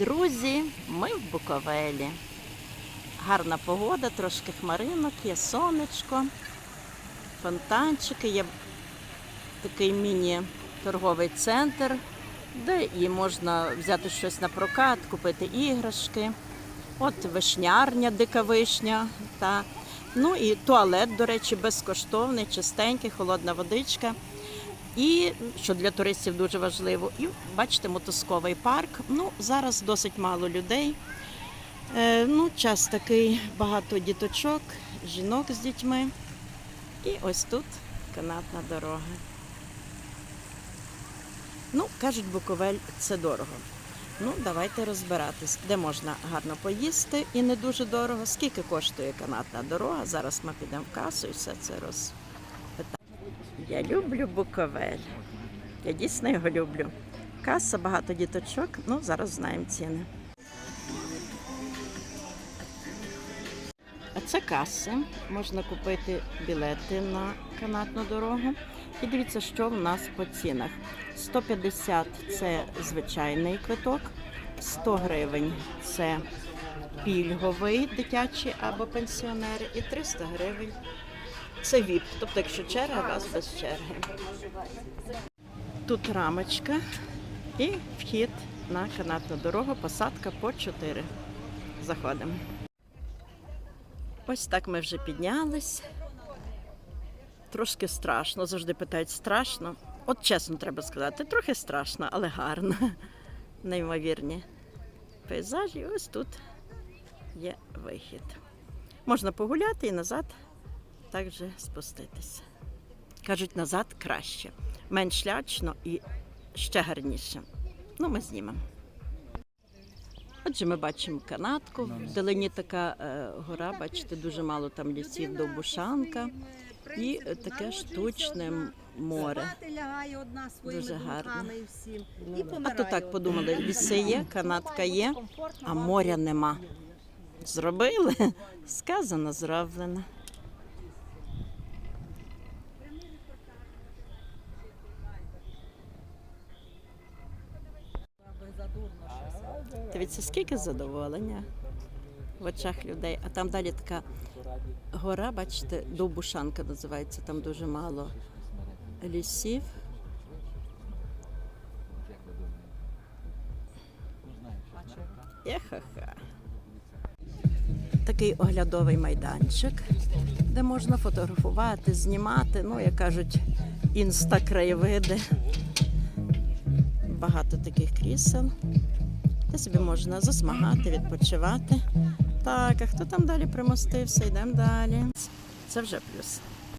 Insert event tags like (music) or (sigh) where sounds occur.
Друзі, ми в Буковелі. Гарна погода, трошки хмаринок, є сонечко, фонтанчики, є такий міні-торговий центр, де і можна взяти щось на прокат, купити іграшки. От вишнярня, дика вишня. Та. Ну і туалет, до речі, безкоштовний, чистенький, холодна водичка. І що для туристів дуже важливо, і бачите, мотузковий парк. Ну, зараз досить мало людей. Е, ну, час такий, багато діточок, жінок з дітьми. І ось тут канатна дорога. Ну, кажуть, Буковель це дорого. Ну, давайте розбиратись, де можна гарно поїсти і не дуже дорого. Скільки коштує канатна дорога? Зараз ми підемо в касу і все це розпитаємо. Я люблю Буковель. Я дійсно його люблю. Каса, багато діточок. Ну, зараз знаємо ціни. А це каси. Можна купити білети на канатну дорогу. І дивіться, що в нас по цінах. 150 це звичайний квиток, 100 гривень це пільговий дитячий або пенсіонери, і 300 гривень це ВІП. Тобто, якщо черга, вас без черги. Тут рамочка і вхід на канатну дорогу, посадка по 4. Заходимо. Ось так ми вже піднялись. Трошки страшно. Завжди питають, страшно. От чесно треба сказати, трохи страшно, але гарно. Неймовірні пейзажі. Ось тут є вихід. Можна погуляти і назад так же спуститися. Кажуть, назад краще, менш лячно і ще гарніше. Ну, ми знімемо. Отже, ми бачимо канатку. Вдалині така е, гора, бачите, дуже мало там лісів, довбушанка. І таке штучне море. Дуже. І А то так подумали, ліси є, канатка є, а моря нема. Зробили? (laughs) Сказано, зроблено. Дивіться, скільки задоволення в очах людей. А там далі така гора, бачите, Довбушанка називається, там дуже мало лісів. Єха-ха. Такий оглядовий майданчик, де можна фотографувати, знімати, ну, як кажуть, інста-краєвиди. Багато таких крісел, де собі можна засмагати, відпочивати. Так, а хто там далі примостився? Йдемо далі. Це вже плюс.